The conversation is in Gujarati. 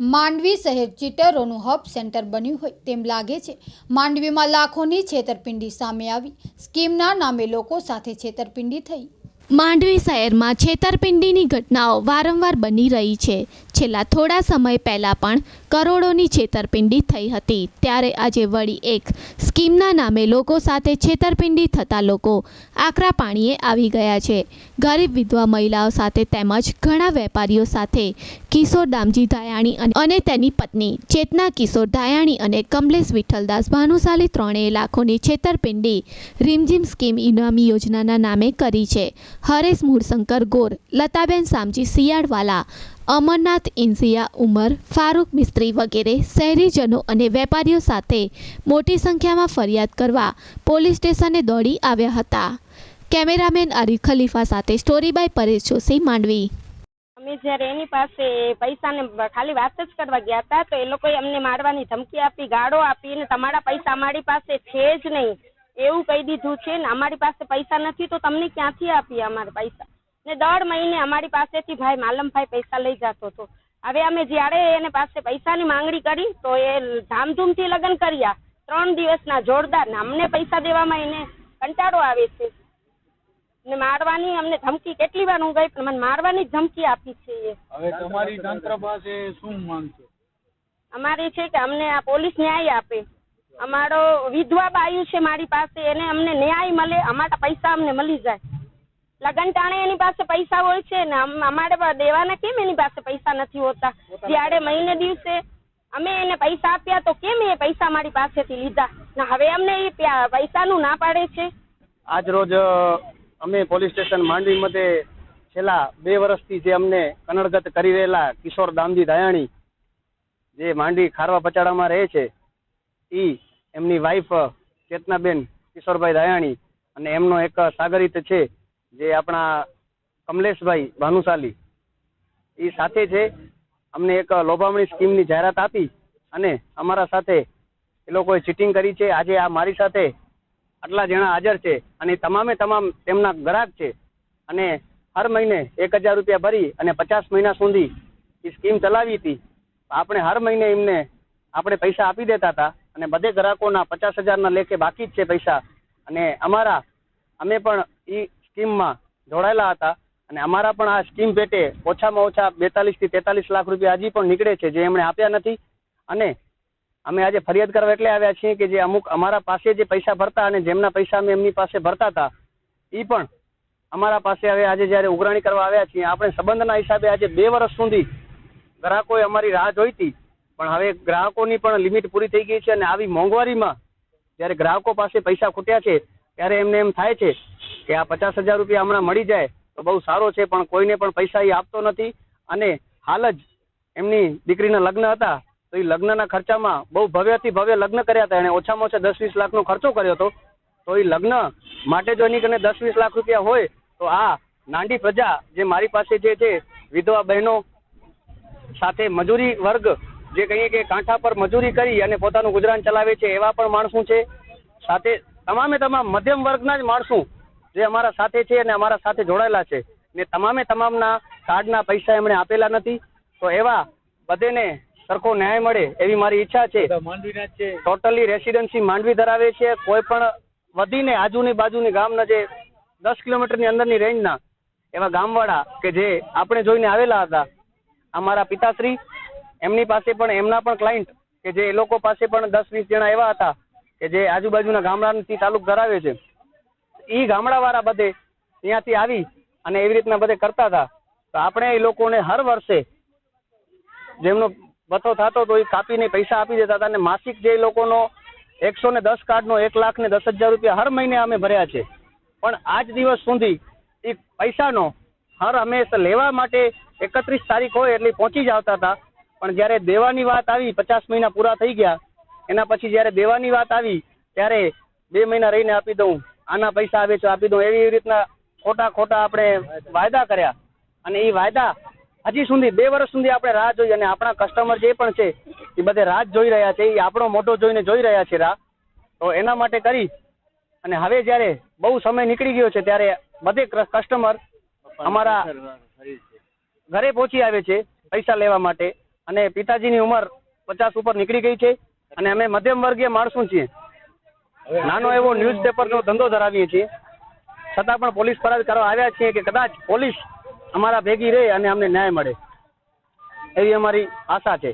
માંડવી શહેર ચીટરોનું હબ સેન્ટર બન્યું હોય તેમ લાગે છે. માંડવીમાં લાખોની છેતરપિંડી સામે આવી. સ્કીમના નામે લોકો સાથે છેતરપિંડી થઈ. માંડવી શહેરમાં છેતરપિંડીની ઘટનાઓ વારંવાર બની રહી છે. છેલ્લા થોડા સમય પહેલાં પણ કરોડોની છેતરપિંડી થઈ હતી. ત્યારે આજે વળી એક સ્કીમના નામે લોકો સાથે છેતરપિંડી થતા લોકો આકરા પાણીએ આવી ગયા છે. ગરીબ વિધવા મહિલાઓ સાથે તેમજ ઘણા વેપારીઓ સાથે કિશોર દામજી ધાયાણી અને- તેની પત્ની ચેતના કિશોર ધાયાણી અને કમલેશ વિઠ્ઠલદાસ ભાનુશાલી ત્રણેય લાખોની છેતરપિંડી રીમઝીમ સ્કીમ ઇનામી યોજનાના નામે કરી છે. હરેશ મૂળશંકર ગોર, લતાબેન સામજી સિયાડવાલા અમરનાથ, ઇન્સિયા, ઉમર, ફારૂક મિસ્ત્રી વગેરે શહેરીજનો અને વેપારીઓ સાથે મોટી સંખ્યામાં ફરિયાદ કરવા પોલીસ સ્ટેશને દોડી આવ્યા હતા. કેમેરામેન અરી ખલીફા સાથે સ્ટોરી બાય પરેશ જોશી, માંડવી. અમે જ્યારે એની પાસે પૈસાને ખાલી વાત જ કરવા ગયા હતા, તો એ લોકોએ અમને મારવાની ધમકી આપી, ગાળો આપી ને તમારા પૈસા અમારી પાસે છે જ નહીં. એવું કહી દીધું છે ને, અમારી પાસે પૈસા નથી, તો તમને ક્યાંથી આપીએ અમારા પૈસા? ને દર મહિને અમારી પાસેથી ભાઈ માલમભાઈ પૈસા લઈ જતો હતો. હવે અમે જ્યારે એને પાસે પૈસાની માંગણી કરી તો એ ધામધૂમથી લગ્ન કર્યા. ત્રણ દિવસના જોરદાર ને અમને પૈસા દેવામાં એને કંટાળો આવે છે. ને મારવાની અમને ધમકી કેટલી વાર હું ગઈ પણ મને મારવાની જ ધમકી આપી છે એ. હવે તમારી તંત્ર પાસે શું માંગ છે? અમારી છે કે અમને આ પોલીસ ન્યાય આપે. અમારો વિધવા બાયુ છે મારી પાસે એને અમને ન્યાય મળે અમારા પૈસા અમને મળી જાય. લગન ટાણે એની પાસે પૈસા હોય છે ને અમ- અમારે દેવાના કેમ એની પાસે પૈસા નથી હોતા? જ્યારે મહિને દિવસે અમે એને પૈસા આપ્યા તો કેમ એ પૈસા મારી પાસેથી લીધા? ને હવે અમને એ પૈસાનું ના પાડે છે? આજ રોજ અમે પોલીસ સ્ટેશન માંડવી મતે છેલ્લા બે વર્ષથી જે અમને કનડગત કરી રહેલા કિશોર દામજી દયાણી જે માંડવી ખારવા પચાડામાં રહે છે એ એમની વાઈફ ચેતનાબેન કિશોરભાઈ દયાણી અને એમનો એક સાગરિત છે. જે આપણા કમલેશભાઈ ભાનુશાલી, એ સાથે છે. અમને એક લોભામણી સ્કીમની જાહેરાત આપી અને અમારા સાથે એ લોકોએ ચીટિંગ કરી છે. આજે આ મારી સાથે આટલા જણા હાજર છે અને તમામે તમામ તેમના ગ્રાહક છે. અને હર મહિને એક હજાર રૂપિયા ભરી અને પચાસ મહિના સુધી એ સ્કીમ ચલાવી હતી. આપણે હર મહિને એમને આપણે પૈસા આપી દેતા હતા અને બધે ગ્રાહકોના પચાસ હજારના લેખે બાકી જ છે પૈસા. અને અમારા અમે પણ એ સ્કીમમાં જોડાયેલા હતા અને અમારા પણ આ સ્કીમ પેટે ઓછામાં ઓછા બેતાલીસથી તેતાલીસ લાખ રૂપિયા હજી પણ નીકળે છે જે એમણે આપ્યા નથી. અને અમે આજે ફરિયાદ કરવા એટલે આવ્યા છીએ કે જે અમુક અમારા પાસે જે પૈસા ભરતા અને જેમના પૈસા અમે એમની પાસે ભરતા હતા એ પણ અમારા પાસે હવે આજે જ્યારે ઉઘરાણી કરવા આવ્યા છીએ, આપણે સંબંધના હિસાબે આજે બે વર્ષ સુધી ગ્રાહકોએ અમારી રાહ જોઈ હતી, પણ હવે ગ્રાહકોની પણ લિમિટ પૂરી થઈ ગઈ છે અને આવી મોંઘવારીમાં જ્યારે ગ્રાહકો પાસે પૈસા ખૂટ્યા છે ત્યારે એમને એમ થાય છે કે આ પચાસ હજાર રૂપિયા હમણાં મળી જાય તો બહુ સારો છે, પણ કોઈને પણ પૈસા એ આપતો નથી. અને હાલ જ એમની દીકરીના લગ્ન હતા, તો એ લગ્નના ખર્ચામાં બહુ ભવ્યથી ભવ્ય લગ્ન કર્યા હતા. એણે ઓછામાં ઓછા દસ વીસ લાખનો ખર્ચો કર્યો હતો. તો એ લગ્ન માટે જો એની કને દસ વીસ લાખ રૂપિયા હોય, તો આ નાંડી પ્રજા જે મારી પાસે જે છે, વિધવા બહેનો સાથે મજૂરી વર્ગ, જે કહીએ કે કાંઠા પર મજૂરી કરી અને પોતાનું ગુજરાન ચલાવે છે, એવા પણ માણસો છે. સાથે તમામે તમામ મધ્યમ વર્ગના જ માણસો જે અમારા સાથે છે અને અમારા સાથે જોડાયેલા છે. ને તમામે તમામના કાર્ડના પૈસા એમણે આપેલા નથી. તો એવા બધેને સરખો ન્યાય મળે એવી મારી ઈચ્છા છે. ટોટલી રેસિડેન્સી માંડવી ધરાવે છે. કોઈ પણ વધીને આજુની બાજુની ગામના જે દસ કિલોમીટરની અંદરની રેન્જના એવા ગામવાળા કે જે આપણે જોઈને આવેલા હતા અમારા પિતાશ્રી એમની પાસે પણ એમના પણ ક્લાયન્ટ કે જે એ લોકો પાસે પણ દસ વીસ જણા એવા હતા કે જે આજુબાજુના ગામડાથી તાલુક ધરાવે છે એ ગામડાવાળા બધે ત્યાંથી આવી અને એવી રીતના બધે કરતા હતા. તો આપણે એ લોકોને હર વર્ષે જેમનો બથો થતો તો એ કાપીને પૈસા આપી દેતા હતા અને માસિક જે લોકોનો એકસો ને દસ કાર્ડનો એક લાખ ને દસ હજાર રૂપિયા હર મહિને અમે ભર્યા છે. પણ આજ દિવસ સુધી એ પૈસાનો હર હંમેશા લેવા માટે એકત્રીસ તારીખ હોય એટલે પહોંચી જ આવતા હતા. પણ જ્યારે દેવાની વાત આવી, પચાસ મહિના પૂરા થઈ ગયા એના પછી જ્યારે દેવાની વાત આવી ત્યારે બે મહિના રહીને આપી દઉં આના પૈસા આવે છે આપી દઉં એવી રીતના ખોટા ખોટા આપણે વાયદા કર્યા. અને એ વાયદા હજી સુધી બે વર્ષ સુધી આપણે રાહ જોઈ અને આપણા કસ્ટમર જે પણ છે એ બધે રાહ જોઈ રહ્યા છે એ આપણો મોઢો જોઈને જોઈ રહ્યા છે રાહ. તો એના માટે કરી. અને હવે જ્યારે બહુ સમય નીકળી ગયો છે ત્યારે બધે કસ્ટમર અમારા ઘરે પહોંચી આવે છે પૈસા લેવા માટે. અને પિતાજીની ઉંમર પચાસ ઉપર નીકળી ગઈ છે. અને અમે મધ્યમ વર્ગીય માણસો છીએ. નાનો એવો ન્યૂઝપેપરનો ધંધો ધરાવીએ છીએ. છતાં પણ પોલીસ ફરિયાદ કરવા આવ્યા છીએ કે કદાચ પોલીસ અમારા ભેગી રહે અને અમને ન્યાય મળે. એવી અમારી આશા છે.